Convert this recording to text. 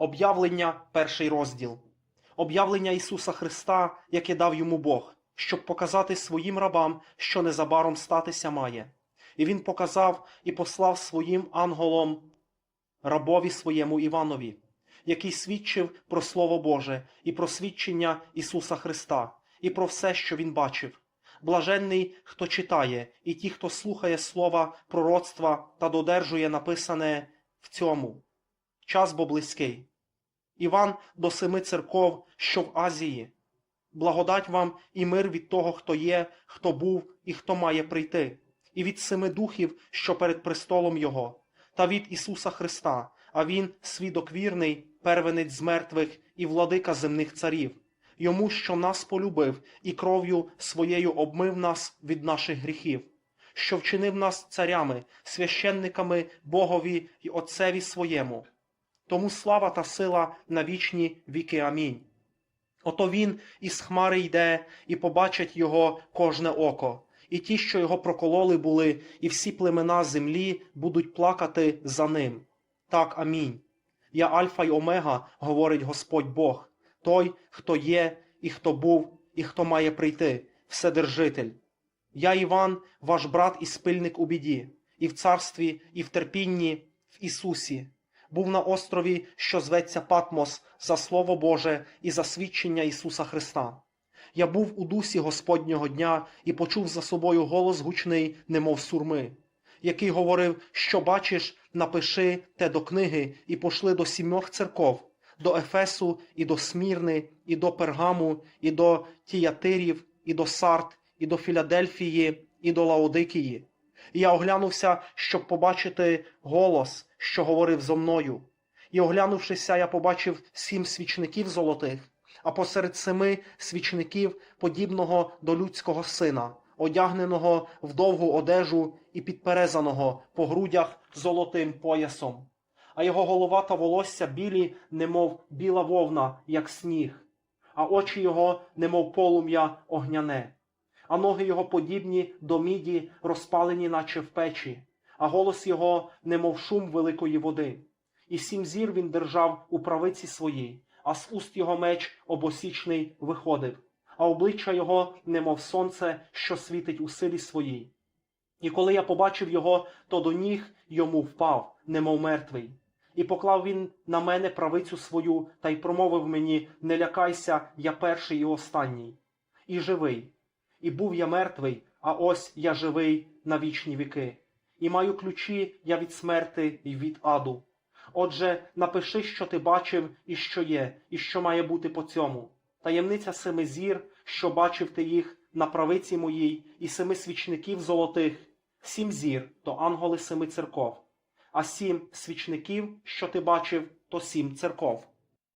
Об'явлення, перший розділ. Об'явлення Ісуса Христа, яке дав йому Бог, щоб показати своїм рабам, що незабаром статися має. І він показав і послав своїм ангелом рабові своєму Іванові, який свідчив про Слово Боже і про свідчення Ісуса Христа, і про все, що він бачив. Блаженний, хто читає, і ті, хто слухає слова пророцтва та додержує написане в цьому. Час бо близький. Іван до семи церков, що в Азії. Благодать вам і мир від того, хто є, хто був і хто має прийти, і від семи духів, що перед престолом Його, та від Ісуса Христа, а Він свідок вірний, первенець з мертвих і владика земних царів, йому, що нас полюбив і кров'ю своєю обмив нас від наших гріхів, що вчинив нас царями, священниками Богові й Отцеві своєму. Тому слава та сила на вічні віки. Амінь. Ото він із хмари йде, і побачить його кожне око, і ті, що його прокололи були, і всі племена землі будуть плакати за ним. Так, амінь. Я Альфа й Омега, говорить Господь Бог, той, хто є, і хто був, і хто має прийти, Вседержитель. Я Іван, ваш брат і спильник у біді, і в царстві, і в терпінні, в Ісусі. Був на острові, що зветься Патмос, за Слово Боже і за свідчення Ісуса Христа. Я був у дусі Господнього дня і почув за собою голос гучний, немов сурми, який говорив, що бачиш, напиши те до книги і пошли до сімьох церков, до Ефесу, і до Смірни, і до Пергаму, і до Тіятирів, і до Сарт, і до Філадельфії, і до Лаодикії. І я оглянувся, щоб побачити голос, що говорив зо мною. І оглянувшися, я побачив сім свічників золотих, а посеред семи свічників, подібного до людського сина, одягненого в довгу одежу і підперезаного по грудях золотим поясом. А його голова та волосся білі, немов біла вовна, як сніг, а очі його, немов полум'я огняне а ноги його подібні до міді, розпалені, наче в печі, а голос його, немов шум великої води. І сім зір він держав у правиці своїй, а з уст його меч обосічний виходив, а обличчя його, немов сонце, що світить у силі своїй. І коли я побачив його, то до ніг йому впав, немов мертвий. І поклав він на мене правицю свою та й промовив мені: Не лякайся, я перший і останній, і живий. І був я мертвий, а ось я живий на вічні віки, і маю ключі я від смерти і від аду. Отже, напиши, що ти бачив, і що є, і що має бути по цьому. Таємниця семи зір, що бачив ти їх на правиці моїй, і семи свічників золотих, сім зір то анголи семи церков, а сім свічників, що ти бачив, то сім церков.